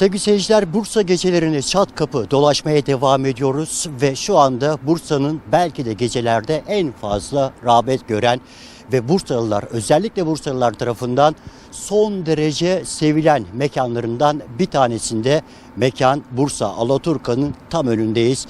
Sevgili seyirciler Bursa gecelerini çat kapı dolaşmaya devam ediyoruz ve şu anda Bursa'nın belki de gecelerde en fazla rağbet gören ve Bursalılar özellikle Bursalılar tarafından son derece sevilen mekanlarından bir tanesinde mekan Bursa Alaturka'nın tam önündeyiz.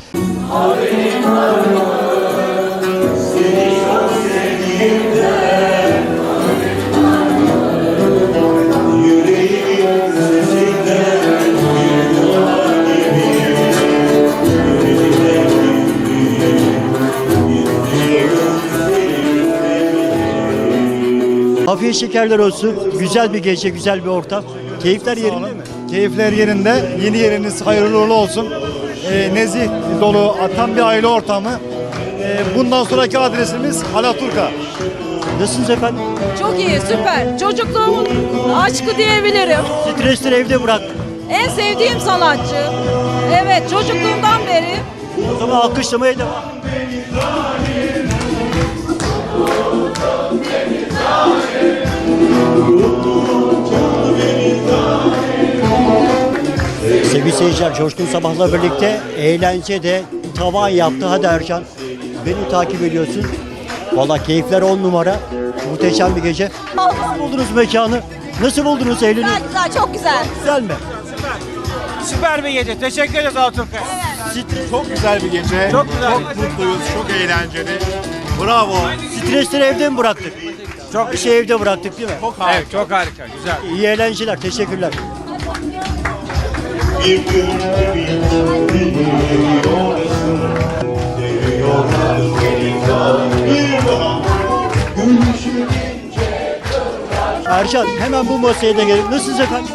Afiyet şekerler olsun. Güzel bir gece, güzel bir ortam. Keyifler yerinde mi? Keyifler yerinde. Yeni yeriniz hayırlı uğurlu olsun. Ee, nezih dolu, tam bir aile ortamı. Ee, bundan sonraki adresimiz Alaturka. Nasılsınız efendim? Çok iyi, süper. Çocukluğumun aşkı diyebilirim. Stresleri evde bırak. En sevdiğim sanatçı. Evet, çocukluğumdan beri. O zaman alkışlamaya devam. Sevgili seyirciler, Coşkun Sabah'la birlikte eğlence de tavan yaptı. Hadi Ercan, beni takip ediyorsun. Valla keyifler on numara. Muhteşem bir gece. Nasıl buldunuz mekanı? Nasıl buldunuz eğleniyor? Güzel, güzel, çok güzel. Güzel mi? Süper bir gece. Teşekkür ederiz Alaturka. Stres, Çok güzel bir gece. Çok güzel. Çok mutluyuz, çok eğlenceli. Bravo. stresleri evde mi bıraktık? Çok Her şeyi evde bıraktık değil mi? Çok harika. Evet, çok harika. Güzel. İyi eğlenceler, teşekkürler. Ercan hemen bu masaya da gelin. Nasılsınız efendim?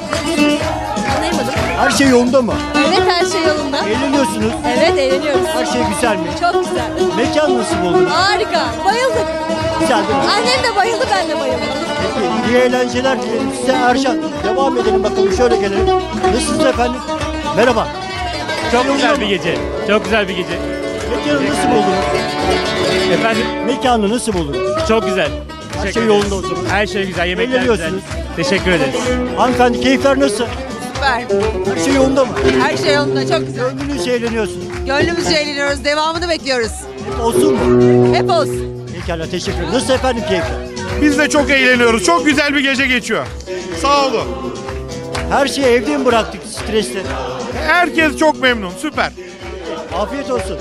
Anlayamadım. Her şey yolunda mı? Evet, her şey yolunda. Eğleniyorsunuz. Evet, eğleniyoruz. Her şey güzel mi? Çok güzel. Mekan nasıl buldunuz? Harika. Bayıldık. Mi? Annem de bayıldı, ben de bayıldım. Peki, iyi eğlenceler dilerim size Ercan. Devam edelim bakalım şöyle gelelim. Nasılsınız efendim? Merhaba. Çok güzel bir gece. Çok güzel bir gece. Mekanı nasıl buldunuz? Efendim Mekanı nasıl buldunuz? çok güzel. Her Teşekkür şey ederiz. yolunda o zaman. Her şey güzel. Yemekler güzel. Eğleniyorsunuz. Teşekkür ederiz. Hanımefendi keyifler nasıl? Süper. Her şey yolunda mı? Her şey yolunda çok güzel. Gönlünüzce eğleniyorsunuz. Gönlümüzce eğleniyoruz. Devamını bekliyoruz. Olsun mu? Hep olsun. Pekala teşekkür ederim. Nasıl efendim keyifler? Biz de çok eğleniyoruz. Çok güzel bir gece geçiyor. Sağ olun. Her şeyi evde mi bıraktık stresle? Herkes çok memnun. Süper. Afiyet olsun.